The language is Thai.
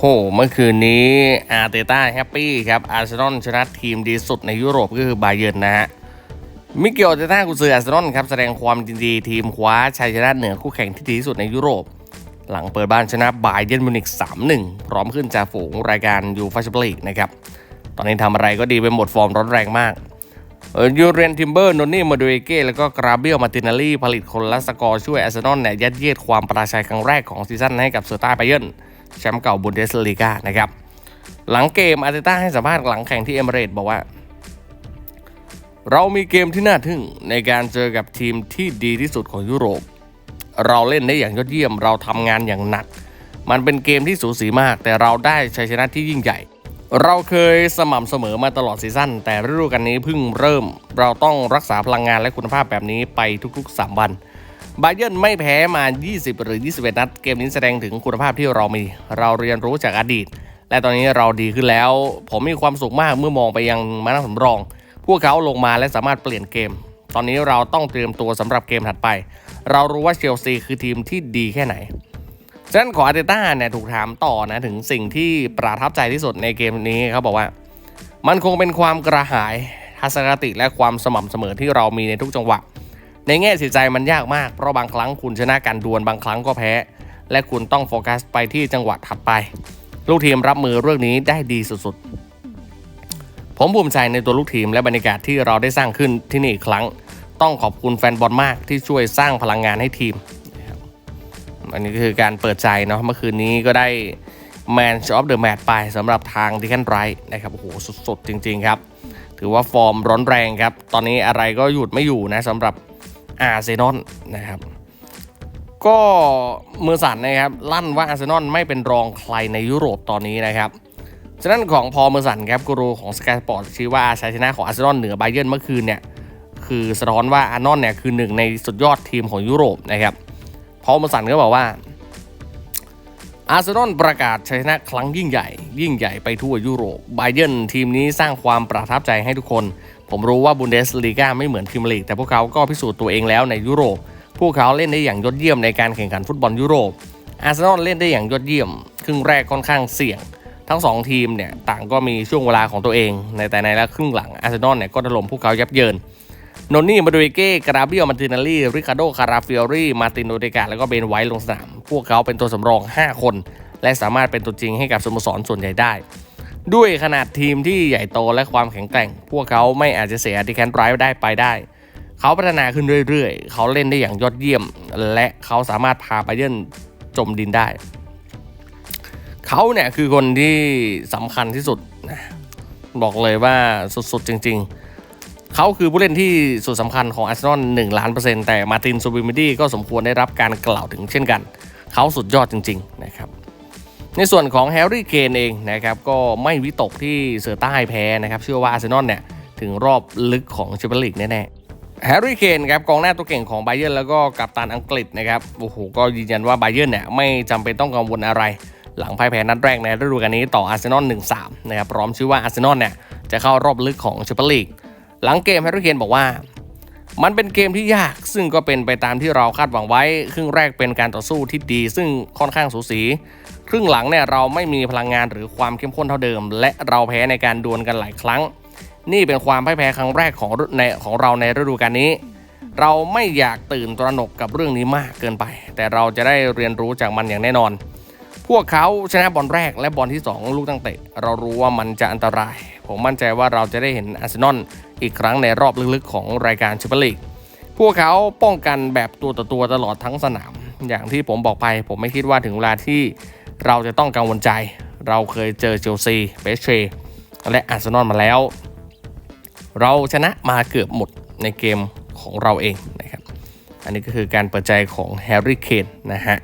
โห เมื่อคืนนี้อาร์เตต้าแฮปปี้ครับ อาร์เซนอลชนะทีมดีสุดในยุโรปก็คือบาเยิร์นนะฮะ มิเกลอาร์เตต้ากุนซืออาร์เซนอลครับ แสดงความยินดีทีมคว้าชัยชนะเหนือคู่แข่งที่ดีที่สุดในยุโรป หลังเปิดบ้านชนะบาเยิร์นมิวนิก3-1 พร้อมขึ้นจากฝูงรายการยูฟาแชมเปี้ยนลีกนะครับ ตอนนี้ทำอะไรก็ดีไปหมดฟอร์มร้อนแรงมากยูเรนทิมเบอร์ โนนี่มาดูเอเก้ แล้วก็กราเบียลมาตินาลีผลิตคนละสกอร์ช่วยอาร์เซนอลเนี่ยยัดเยียดความประชัยครั้งแรกของซีซั่นให้กับเซอร์ต้าไบเยิร์น แชมป์เก่าบุนเดสลีกานะครับ หลังเกมอาร์เตต้าให้สัมภาษณ์หลังแข่งที่เอเมเรตบอกว่า เรามีเกมที่น่าทึ่งในการเจอกับทีมที่ดีที่สุดของยุโรป เราเล่นได้อย่างยอดเยี่ยม เราทำงานอย่างหนัก มันเป็นเกมที่สูสีมาก แต่เราได้ชัยชนะที่ยิ่งใหญ่เราเคยสม่ำเสมอมาตลอดซีซั่นแต่ฤดูกาลนี้เพิ่งเริ่ม เราต้องรักษาพลังงานและคุณภาพแบบนี้ไปทุกๆ 3 วัน บาเยิร์นไม่แพ้มา 20 หรือ 21 นัด เกมนี้แสดงถึงคุณภาพที่เรามี เราเรียนรู้จากอดีต และตอนนี้เราดีขึ้นแล้ว ผมมีความสุขมากเมื่อมองไปยังมานั่งสำรอง พวกเขาลงมาและสามารถเปลี่ยนเกม ตอนนี้เราต้องเตรียมตัวสำหรับเกมถัดไป เรารู้ว่าเชลซีคือทีมที่ดีแค่ไหนฉะนั้นขออาร์เตต้าเนี่ยถูกถามต่อนะถึงสิ่งที่ประทับใจที่สุดในเกมนี้เขาบอกว่า มันคงเป็นความกระหายทัศนคติและความสม่ำเสมอที่เรามีในทุกจังหวะ ในแง่จิตใจมันยากมาก เพราะบางครั้งคุณชนะการดวลบางครั้งก็แพ้ และคุณต้องโฟกัสไปที่จังหวะถัดไป ลูกทีมรับมือเรื่องนี้ได้ดีสุดๆ ผมภูมิใจในตัวลูกทีมและบรรยากาศที่เราได้สร้างขึ้นที่นี่อีกครั้ง ต้องขอบคุณแฟนบอลมากที่ช่วยสร้างพลังงานให้ทีม อันนี้คือการเปิดใจเนาะเมื่อคืนนี้ก็ได้ Man of the Match ไปสำหรับทางดิคันไรท์นะครับโอ้โหสุดๆ จริง ๆ ครับ ถือว่าฟอร์มร้อนแรงครับ ตอนนี้อะไรก็หยุดไม่อยู่นะสำหรับ อาร์เซนอลนะครับก็มือสั่นนะครับลั่นว่าอาร์เซนอลไม่เป็นรองใครในยุโรปตอนนี้นะครับฉะนั้นของพอมือสั่นครับกูรูของสกายสปอร์ตชี้ว่าชัยชนะของอาร์เซนอลเหนือไบเยิร์นเมื่อคืนเนี่ยคือสะท้อนว่าอาร์นอลเนี่ยคือหนึ่งในสุดยอดทีมของยุโรปนะครับพอลมาสันก็บอกว่าอาร์เซนอลประกาศชัยชนะครั้งยิ่งใหญ่ ยิ่งใหญ่ไปทั่วยุโรปไบเยร์นทีมนี้สร้างความประทับใจให้ทุกคน ผมรู้ว่าบุนเดสลีกาไม่เหมือนพรีเมียร์ลีกแต่พวกเขาก็พิสูจน์ตัวเองแล้วในยุโรป พวกเขาเล่นได้อย่างยอดเยี่ยมในการแข่งขันฟุตบอลยุโรป อาร์เซนอลเล่นได้อย่างยอดเยี่ยม ครึ่งแรกค่อนข้างเสี่ยง ทั้ง 2 ทีมเนี่ยต่างก็มีช่วงเวลาของตัวเอง ในแต่ในและครึ่งหลังอาร์เซนอลเนี่ยก็ถล่มพวกเขายับเยินโนนี่มาดูเก้กราเบียมาตินาลีริคาโดคาราฟิอรี่มาตินโอเดกาแล้วก็เบนไวท์ลงสนาม พวกเขาเป็นตัวสำรอง 5 คน และสามารถเป็นตัวจริงให้กับสโมสรส่วนใหญ่ได้ ด้วยขนาดทีมที่ใหญ่โตและความแข็งแกร่ง พวกเขาไม่อาจจะเสียดิแคนไรท์ได้ไปได้ เขาพัฒนาขึ้นเรื่อยๆ เขาเล่นได้อย่างยอดเยี่ยม และเขาสามารถพาไบเยร์นจมดินได้ เขาเนี่ยคือคนที่สำคัญที่สุดนะบอกเลยว่าสุดๆจริง ๆ เขาคือผู้เล่นที่สุดสำคัญของอาร์เซนอล1ล้านเปอร์เซ็นต์แต่มาตินซูบิมิดี้ก็สมควรได้รับการกล่าวถึงเช่นกัน เขาสุดยอดจริง ๆ นะครับ ในส่วนของแฮร์รี่เคนเองนะครับก็ไม่วิตกที่เสือใต้แพ้นะครับเชื่อว่าอาร์เซนอลเนี่ยถึงรอบลึกของแชมเปี้ยนลีกแน่ๆแฮร์รี่เคนครับกองหน้าตัวเก่งของไบเยอร์แล้วก็กัปตันอังกฤษนะครับโอ้โหก็ยืนยันว่าไบเยอร์เนี่ยไม่จำเป็นต้องกังวลอะไร หลังพ่ายแพ้นัดแรกในฤดูกาลนี้ต่ออาร์เซนอล1-3นะครับพร้อมชื่อว่าอาร์เซนอลเนี่ยจะเข้ารอบลึกของแชมเปี้ยนลีกหลังเกมแฮร์รี่เคนบอกว่า มันเป็นเกมที่ยากซึ่งก็เป็นไปตามที่เราคาดหวังไว้ ครึ่งแรกเป็นการต่อสู้ที่ดี ซึ่งค่อนข้างสูสี ครึ่งหลังเนี่ยเราไม่มีพลังงานหรือความเข้มข้นเท่าเดิม และเราแพ้ในการดวลกันหลายครั้ง นี่เป็นความพ่ายแพ้ครั้งแรกของในของเราในฤดูกาลนี้ เราไม่อยากตื่นตระหนกกับเรื่องนี้มากเกินไป แต่เราจะได้เรียนรู้จากมันอย่างแน่นอน พวกเขาชนะบอลแรกและบอลที่ 2 ลูกตั้งเตะ เรารู้ว่ามันจะอันตราย ผมมั่นใจว่าเราจะได้เห็นอาร์เซนอล อีกครั้งในรอบลึกๆของรายการแชมเปี้ยนลีกพวกเขาป้องกันแบบตัวต่อตัวตลอดทั้งสนาม อย่างที่ผมบอกไป ผมไม่คิดว่าถึงเวลาที่เราจะต้องกังวลใจ เราเคยเจอเชลซีเบสเชและอาร์เซนอลมาแล้ว เราชนะมาเกือบหมดในเกมของเราเองนะครับ อันนี้ก็คือการเปิดใจของแฮร์รี่เคนนะฮะ